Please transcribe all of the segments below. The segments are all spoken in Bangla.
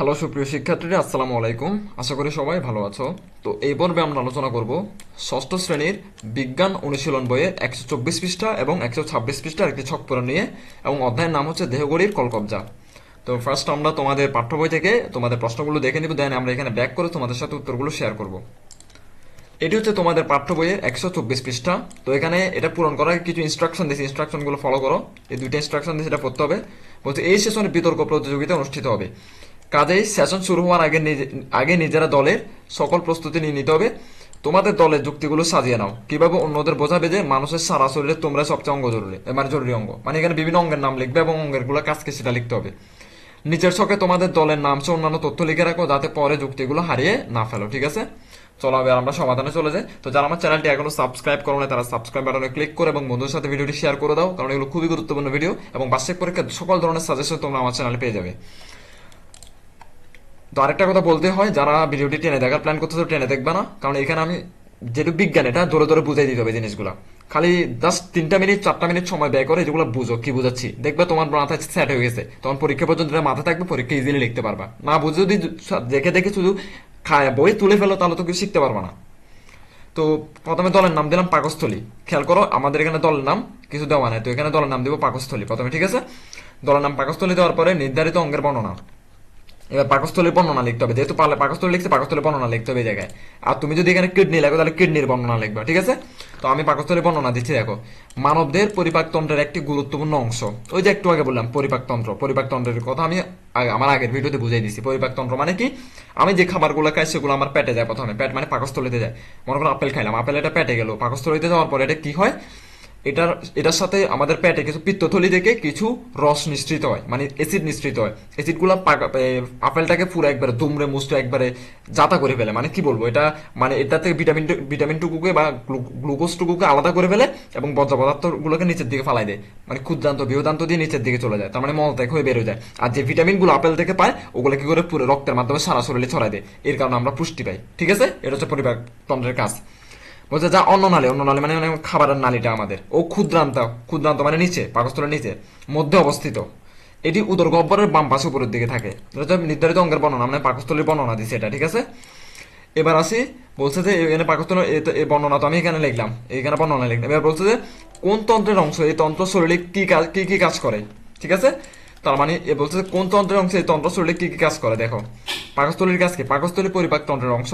হ্যালো সুপ্রিয় শিক্ষার্থীরা, আসসালামু আলাইকুম। আশা করি সবাই ভালো আছো। তো এই পর্বে আমরা আলোচনা করব ষষ্ঠ শ্রেণির বিজ্ঞান অনুশীলন বইয়ের একশো চব্বিশ পৃষ্ঠা এবং একশো ছাব্বিশ পৃষ্ঠার একটি ছক পূরণ নিয়ে এবং অধ্যায়ের নাম হচ্ছে দেহগড়ির কলকবজা। তো ফার্স্ট আমরা তোমাদের পাঠ্য বই থেকে তোমাদের প্রশ্নগুলো দেখে নিব দেন আমরা এখানে ব্যাক করে তোমাদের সাথে উত্তরগুলো শেয়ার করব। এটি হচ্ছে তোমাদের পাঠ্য বইয়ের একশো চব্বিশ পৃষ্ঠা। তো এখানে এটা পূরণ করার কিছু ইনস্ট্রাকশন দিয়েছে ইনস্ট্রাকশনগুলো ফলো করো। এই দুইটা ইনস্ট্রাকশন দিয়ে সেটা পড়তে হবে। বলছে, এই সেশনে বিতর্ক প্রতিযোগিতা অনুষ্ঠিত হবে। কাজেই সেশন শুরু হওয়ার আগে আগে নিজেরা দলের সকল প্রস্তুতি নিয়ে নিতে হবে। তোমাদের দলের যুক্তিগুলো সাজিয়ে নাও। কীভাবে অন্যদের বোঝাবে যে মানুষের সারা শরীরে তোমরা সবচেয়ে অঙ্গ জরুরি মানে জরুরি অঙ্গ। মানে এখানে বিভিন্ন অঙ্গের নাম লিখবে এবং অঙ্গেরগুলো কাজকে সেটা লিখতে হবে। নিচের ছকে তোমাদের দলের নাম সহ অন্যান্য তথ্য লিখে রাখো যাতে পরে যুক্তিগুলো হারিয়ে না ফেলো, ঠিক আছে? চলো এবার আমরা সমাধানে চলে যাই। তো যারা আমার চ্যানেলটি এখনও সাবস্ক্রাইব করো না তারা সাবস্ক্রাইব বাটনে ক্লিক করে এবং বন্ধুদের সাথে ভিডিওটি শেয়ার করে দাও, কারণ এগুলো খুবই গুরুত্বপূর্ণ ভিডিও এবং বার্ষিক পরীক্ষার সকল ধরনের সাজেশন তোমরা আমার চ্যানেলে পেয়ে যাবে। তো আরেকটা কথা বলতে হয়, যারা ভিডিওটি টেনে দেখার প্ল্যান করতেছো টেনে দেখবে না। কারণ এখানে আমি যেহেতু বিজ্ঞান, এটা ধরে ধরে বুঝাই দিতে হবে জিনিসগুলো। খালি জাস্ট তিনটা মিনিট, চারটা মিনিট সময় ব্যয় করে যেগুলো বুঝো, কি বুঝাচ্ছি। দেখবে তোমার মাথায় সেট হয়ে গেছে। তখন পরীক্ষা পর্যন্ত মাথায় থাকবে, পরীক্ষা ইজিলি লিখতে পারবা। না বুঝে যদি দেখে দেখে শুধু খায়, বই তুলে ফেলো, তাহলে তো কিছু শিখতে পারবা না। তো প্রথমে দলের নাম দিলাম পাকস্থলী। খেয়াল করো, আমাদের এখানে দলের নাম কিছু দেওয়া নাই। তো এখানে দলের নাম দিব পাকস্থলী প্রথমে, ঠিক আছে? দলের নাম পাকস্থলী দেওয়ার পরে নির্ধারিত অঙ্গের বর্ণনা। এবার পাকস্থলীর বর্ণনা লিখতে হবে। যেহেতু পারলে পাকস্থলী লিখছে, পাকস্থলীর বর্ণনা লিখতে হবে এই জায়গায়। আর তুমি যদি এখানে কিডনি লেখো, তাহলে কিডনির বর্ণনা লিখবে, ঠিক আছে? তো আমি পাকস্থলীর বর্ণনা দিচ্ছি, দেখো। মানবদের পরিপাকতন্ত্রের একটি গুরুত্বপূর্ণ অংশ। ওই যে একটু আগে বললাম পরিপাকতন্ত্র পরিপাকতন্ত্রের কথা আমি আমার আগের ভিডিওতে বুঝিয়ে দিছি পরিপাকতন্ত্র মানে কি? আমি যে খাবারগুলো খাই, সেগুলো আমার পেটে যায় প্রথমে। পেট মানে পাকস্থলীতে যায়। মনে করো আপেল খাইলাম, আপেল এটা পেটে গেল। পাকস্থলীতে যাওয়ার পরে এটা কি হয়? এটার এটার সাথে আমাদের পেটে কিছু পিত্তথলি থেকে কিছু রস নিঃসৃত হয় মানে অ্যাসিড নিঃসৃত হয়। অ্যাসিডগুলো আপেলটাকে পুরো একবারে দুমড়ে মুচড়ে একবারে জাতা করে ফেলে মানে কি বলব, এটা মানে এটা থেকে ভিটামিন ভিটামিন টুকুকে বা গ্লুকোজ টুকুকে আলাদা করে ফেলে এবং বর্জ্য পদার্থগুলোকে নিচের দিকে ফালাই দেয় মানে ক্ষুদ্রান্ত বৃহদান্ত দিয়ে নিচের দিকে চলে যায়, তার মানে মল ত্যাগ হয়ে বেরোয় যায়। আর যে ভিটামিনগুলো আপেল থেকে পায়, ওগুলো কি করে পুরো রক্তের মাধ্যমে সারা শরীরে ছড়ায় দেয়, এর কারণে আমরা পুষ্টি পাই, ঠিক আছে? এটা হচ্ছে পরিবার তন্ত্রের কাজ। বলছে, যা অন্য নালী অন্য নালী মানে মানে খাবারের নালীটা আমাদের। ও ক্ষুদ্রান্ত ক্ষুদ্রান্ত মানে নিচে, পাকস্থলের নিচে, মধ্যে অবস্থিত। এটি উদর গহ্বরের বাম পাশে উপরের দিকে থাকে। নির্ধারিত অঙ্গের বর্ণনা মানে পাকস্থলীর বর্ণনা দিচ্ছে এটা, ঠিক আছে? এবার আসি, বলছে যে, এখানে পাকস্থল এই বর্ণনা তো আমি এখানে লিখলাম এইখানে বর্ণনা লিখলাম। এবার বলছে যে, কোন তন্ত্রের অংশ এই তন্ত্র শরীরে কি কাজ, কি কি কাজ করে? ঠিক আছে? তার মানে এ বলছে কোন তন্ত্রের অংশ এই তন্ত্র শরীরে কি কি কাজ করে? দেখো পাকস্থলীর কাজ কি পাকস্থলী পরিপাক তন্ত্রের অংশ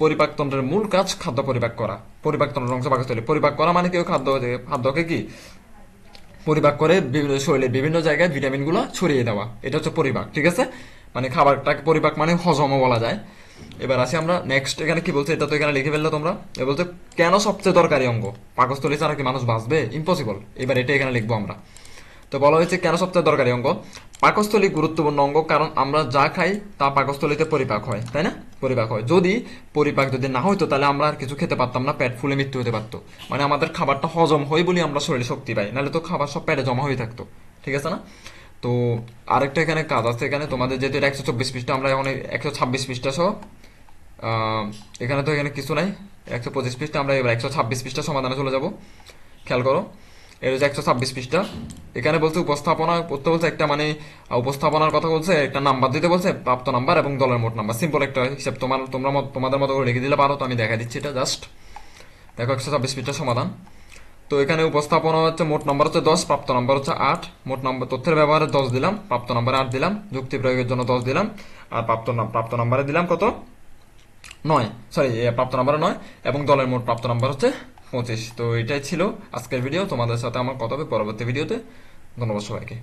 পরিপাকতন্ত্রের মূল কাজ খাদ্য পরিপাক করা। পরিপাকতন্ত্রের অংশ পাকস্থলী পরিপাক করা মানে কেউ খাদ্য, খাদ্যকে কি? পরিপাক করে বিভিন্ন শরীরের বিভিন্ন জায়গায় ভিটামিনগুলো ছড়িয়ে দেওয়া। এটা হচ্ছে পরিপাক, ঠিক আছে? মানে খাবারটাকে পরিপাক মানে হজমও বলা যায়। এবার আসি আমরা নেক্সট এখানে কি বলছে? এটা তো এখানে লিখে ফেলল তোমরা। এ বলছে, কেন সবচেয়ে দরকারি অঙ্গ? পাকস্থলী ছাড়া কি মানুষ বাঁচবে? ইম্পসিবল এবার এটা এখানে লিখব আমরা। তো বলা হয়েছে, কেন সবচেয়ে দরকারি অঙ্গ? পাকস্থলী গুরুত্বপূর্ণ অঙ্গ, কারণ আমরা যা খাই তা পাকস্থলীতে পরিপাক হয়, তাই না? পরিপাক হয়। যদি পরিপাক যদি না হইতো, তাহলে আমরা আর কিছু খেতে পারতাম না, পেট ফুলে মৃত্যু হতে পারতো। মানে আমাদের খাবারটা হজম হয় বলে আমরা শরীরে শক্তি পাই, নাহলে তো খাবার সব পেটে জমা হয়ে থাকতো। ঠিক আছে না? তো আরেকটা এখানে কাজ আছে, এখানে তোমাদের যেহেতু একশো চব্বিশ পৃষ্ঠা, আমরা এখন একশো ছাব্বিশ পৃষ্ঠা সহ এখানে তো এখানে কিছু নাই। একশো পঁচিশ পৃষ্ঠা, আমরা এবার একশো ছাব্বিশ পৃষ্ঠা সমাধানে চলে যাব। খেয়াল করো। এর হচ্ছে একশো ছাব্বিশ পৃষ্ঠা, এখানে বলছে উপস্থাপনা করতে বলছে একটা মানে উপস্থাপনার কথা বলছে, একটা নাম্বার দিতে বলছে, প্রাপ্ত নাম্বার এবং দলের মোট নাম্বার। সিম্পল একটা হিসাব, তোমার, তোমরা তোমাদের মতো করে লিখে দিলে পারো, তো আমি দেখা দিচ্ছি এটা জাস্ট দেখো একশো ছাব্বিশ পৃষ্ঠা সমাধান। তো এখানে উপস্থাপনা হচ্ছে মোট নাম্বার হচ্ছে দশ, প্রাপ্ত নাম্বার হচ্ছে আট। মোট নাম্বার তথ্যের ব্যবহারে দশ দিলাম, প্রাপ্ত নাম্বারে আট দিলাম, যুক্তি প্রয়োগের জন্য দশ দিলাম, আর প্রাপ্ত প্রাপ্ত নাম্বারে দিলাম কত? নয় সরি প্রাপ্ত নাম্বার নয়, এবং দলের মোট প্রাপ্ত নাম্বার হচ্ছে পঁচিশ। তো এটাই ছিল আজকের ভিডিও তোমাদের সাথে আমার কথা হবে পরবর্তী ভিডিওতে ধন্যবাদ সবাইকে।